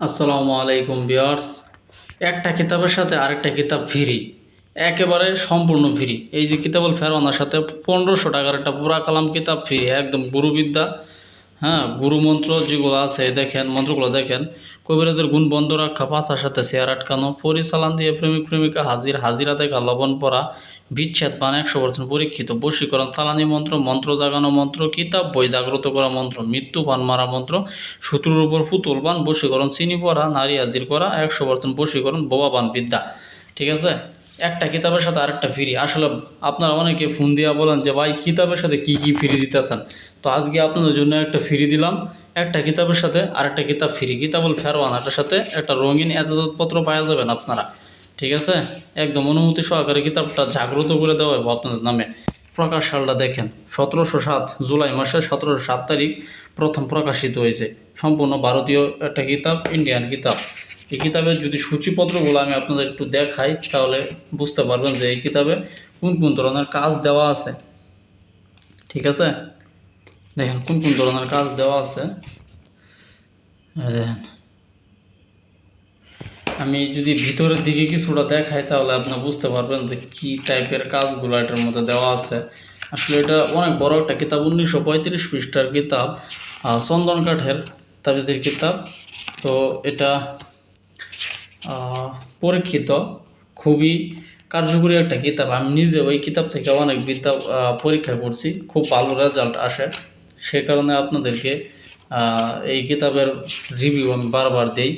আসসালামু আলাইকুম বিয়ার্স একটা কিতাবের সাথে আরেকটা কিতাব ফ্রি একেবারে সম্পূর্ণ ফ্রি এই যে কিতাবল ফেরওয়ানার সাথে পনেরোশো টাকার একটা পুরা কালাম কিতাব ফ্রি একদম গুরুবিদ্যা। হ্যাঁ গুরু মন্ত্র যেগুলো আছে, দেখেন, মন্ত্রগুলো দেখেন। কবিরাজের গুণ বন্ধ রাখা পাশার সাথে চেয়ার আটকানো পরিচালন দিয়ে প্রেমিক প্রেমিকা হাজির, হাজিরা দেখা, লবণ পড়া বিচ্ছেদ পান, একশো পার্সেন্ট পরীক্ষিত, বশীকরণ, চালানি মন্ত্র মন্ত্র জাগানো মন্ত্র, কিতাব বই জাগ্রত করা মন্ত্র, মৃত্যু পান মারা মন্ত্র, শত্রুর উপর ফুতুল পান, বশীকরণ, চিনি পড়া নারী হাজির করা, একশো পার্সেন্ট বশীকরণ, বোবা পান, বিদ্যা। ঠিক আছে? একটা কিতাবের সাথে আরেকটা ফ্রি। আসলে আপনারা অনেকে ফোন দিয়া বলেন যে, ভাই, কিতাবের সাথে কি কি ফ্রি দিতেছেন? তো আজকে আপনাদের জন্য একটা ফ্রি দিলাম। একটা কিতাবের সাথে আরেকটা কিতাব ফ্রি। কিতাবুল ফেরওয়ানাটার সাথে একটা রঙিন এজাজতপত্র পাওয়া যাবেন আপনারা। ঠিক আছে? একদম অনুমতি সহকারে কিতাবটা জাগ্রত করে দেওয়া হবে আপনাদের নামে। প্রকাশ সালটা দেখেন, সতেরোশো সাত জুলাই মাসের সতেরোশো সাত তারিখ প্রথম প্রকাশিত হয়েছে। সম্পূর্ণ ভারতীয় একটা কিতাব, ইন্ডিয়ান কিতাব। এই কিতাবের যদি সূচিপত্রগুলো আমি আপনাদের একটু দেখাই, তাহলে বুঝতে পারবেন যে এই কিতাবে কোন কোন ধরনের কাজ দেওয়া আছে। ঠিক আছে? দেখেন, কোন কোন ধরনের কাজ দেওয়া আছে। দেখেন। আমি যদি ভিতরের দিকে কিছুটা দেখাই, তাহলে আপনি বুঝতে পারবেন যে কি টাইপের কাজগুলো এটার মধ্যে দেওয়া আছে। আসলে এটা অনেক বড় একটা কিতাব, উনিশশো পঁয়ত্রিশ পৃষ্ঠার কিতাব চন্দন কাঠের তাবিজের কিতাব। তো এটা পরীক্ষিত, খুবই কার্যকরী একটা কিতাব। আমি নিজে ওই কিতাব থেকে অনেক বিদ্যা পরীক্ষা করছি। খুব ভালো রেজাল্ট আসে। সে কারণে আপনাদেরকে এই কিতাবের রিভিউ আমি বারবার দিই।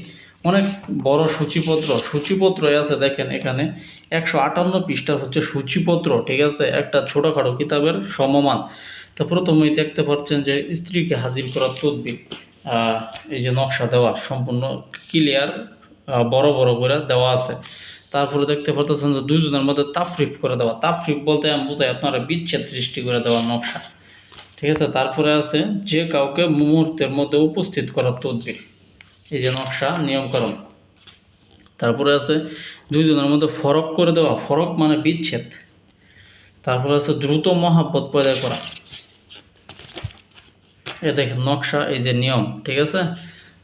অনেক বড় সূচিপত্র সূচিপত্র আছে দেখেন এখানে। একশো আটান্ন পৃষ্ঠার হচ্ছে সূচিপত্র, ঠিক আছে? একটা ছোটোখাটো কিতাবের সমমান। তো প্রথমেই দেখতে পাচ্ছেন যে স্ত্রীকে হাজির করার তদবির এই যে নকশা দেওয়া, সম্পূর্ণ ক্লিয়ার বড় বড় করে দেওয়া আছে। তারপরে দেখতে পাচ্ছেন যে দুইজনের মধ্যে তাফরিফ করে দেওয়া। তাফরিফ বলতে আমি বুঝাই, আপনারা বিচ্ছেদ সৃষ্টি করে দেওয়া নকশা। ঠিক আছে? তারপরে আছে, যে কাউকে মুহূর্তের মধ্যে উপস্থিত করার তদবির এই যে নকশা, নিয়মকরণ। তারপরে আছে, দুইজনের মধ্যে ফরক করে দেওয়া। ফরক মানে বিচ্ছেদ। তারপরে আছে, দ্রুত মহাব্বত পয়দা করা। এ দেখেন নকশা, এই যে নিয়ম। ঠিক আছে?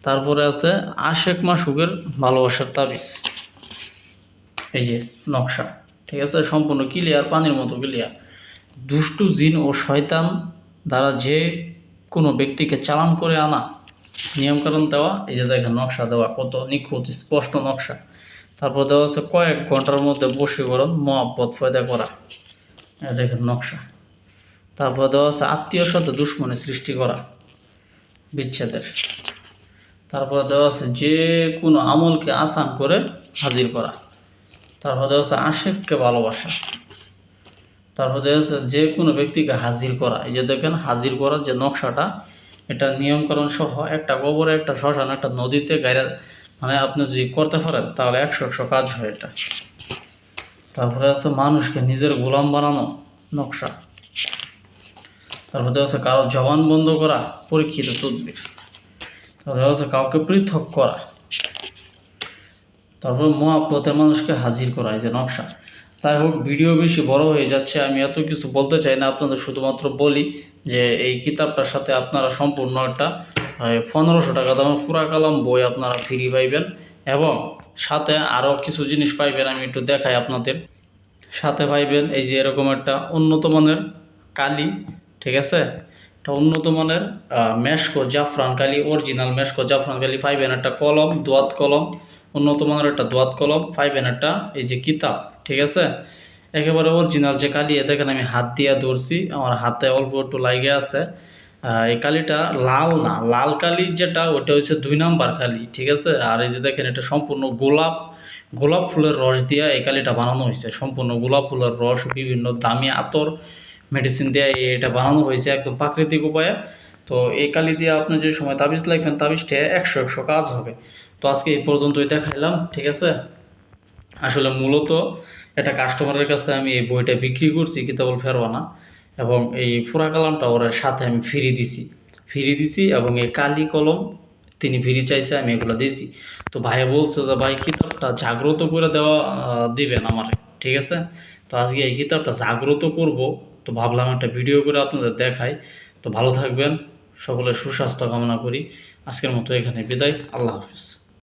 তারপরে আছে আশেক মাসুকের ভালোবাসার তাবিজ। এই যে নকশা, ঠিক আছে? সম্পূর্ণ ক্লিয়ার পানির মতো ক্লিয়ার দুষ্টু জিন ও শয়তান দ্বারা যে কোনো ব্যক্তিকে চালান করে আনা নিয়মকানুন দেওয়া, এই যে দেখেন নকশা দেওয়া, কত নিখুঁত, স্পষ্ট নকশা। তারপর দেওয়া আছে কয়েক ঘণ্টার মধ্যে বশীকরণ, মহাব্বত, ফয়দা করা। দেখেন নকশা। তারপর দেওয়া আছে আত্মীয়র সাথে দুশ্মনী সৃষ্টি করা, বিচ্ছেদের। তারপর দেওয়া আছে যে কোনো আমলকে আসান করে হাজির করা। তারপর দেওয়া আছে আশেককে ভালোবাসা। তারপর দেওয়া আছে যে কোনো ব্যক্তিকে হাজির করা। এই যে দেখেন, হাজির করার যে নকশাটা, এটা নিয়মকরণ সহ একটা গোবরে, একটা শ্মশান, একটা নদীতে গাইরা মানে আপনি যদি করতে পারেন, তাহলে একশো একশো কাজ হয় এটা। তারপরে আছে মানুষকে নিজের গোলাম বানানো নকশা। তারপরে আছে কারও জবান বন্ধ করা, পরীক্ষিত তদবির। আছে কাউকে পৃথক করা। তারপর মহাপথে মানুষকে হাজির করা, এই যে নকশা। যাই হোক, ভিডিও বেশি বড় হয়ে যাচ্ছে, আমি এত কিছু বলতে চাই না, আপনাদের শুধুমাত্র বলি যে এই কিতাবটার সাথে আপনারা সম্পূর্ণ একটা পনেরোশো টাকা দামের পুরা কালাম বই আপনারা ফ্রি পাইবেন এবং সাথে আরও কিছু জিনিস পাইবেন, আমি একটু দেখাই আপনাদের। সাথে পাইবেন এই যে এরকম একটা উন্নত মানের কালি, ঠিক আছে? একটা উন্নত মানের মেশকো জাফরান কালি অরিজিনাল মেশকো জাফরান কালি পাইবেন একটা কলম, দোয়াত কলম, উন্নত মানের একটা দোয়াত কলম পাইবেন একটা, এই যে কিতাব, ঠিক আছে? একেবারে অরিজিনাল যে কালি দেখেন আমি হাত দিয়ে ধরছি, আমার হাতে অল্প একটু লাগে আছে। এই কালিটা লাল না, লাল কালি যেটা ওটা হচ্ছে দুই নাম্বার কালি, ঠিক আছে? আর এই যে দেখেন, এটা সম্পূর্ণ গোলাপ গোলাপ ফুলের রস দিয়ে এই কালিটা বানানো হয়েছে। সম্পূর্ণ গোলাপ ফুলের রস, বিভিন্ন দামি আতর মেডিসিন দিয়ে এটা বানানো হয়েছে একদম প্রাকৃতিক উপায়ে। তো এই কালি দিয়ে আপনি যে সময় তাবিজ লাগবেন তাবিজটা একশো একশো কাজ হবে। তো আজকে এই পর্যন্তই দেখাইলাম, ঠিক আছে? আসলে মূলত এটা কাস্টমারের কাছে আমি এই বইটা বিক্রি করছি, কিতাবুল ফেরওয়ানা, এবং এই ফুরা কালামটা ওর সাথে আমি ফ্রি দিছি। ফিরি দিছি এবং এই কালি কলম তিনি ফিরি চাইছে, আমি এগুলো দিছি। তো ভাই বলছে যে, ভাই, কিতাবটা জাগ্রত করে দেওয়া দিবেন আমার। ঠিক আছে? তো আজকে এই কিতাবটা জাগ্রত করব তো ভাবলাম একটা ভিডিও করে আপনাদের দেখাই। তো ভালো থাকবেন, সকলের সুস্বাস্থ্য কামনা করি। আজকের মতো এখানে বিদায়, আল্লাহ হাফিজ।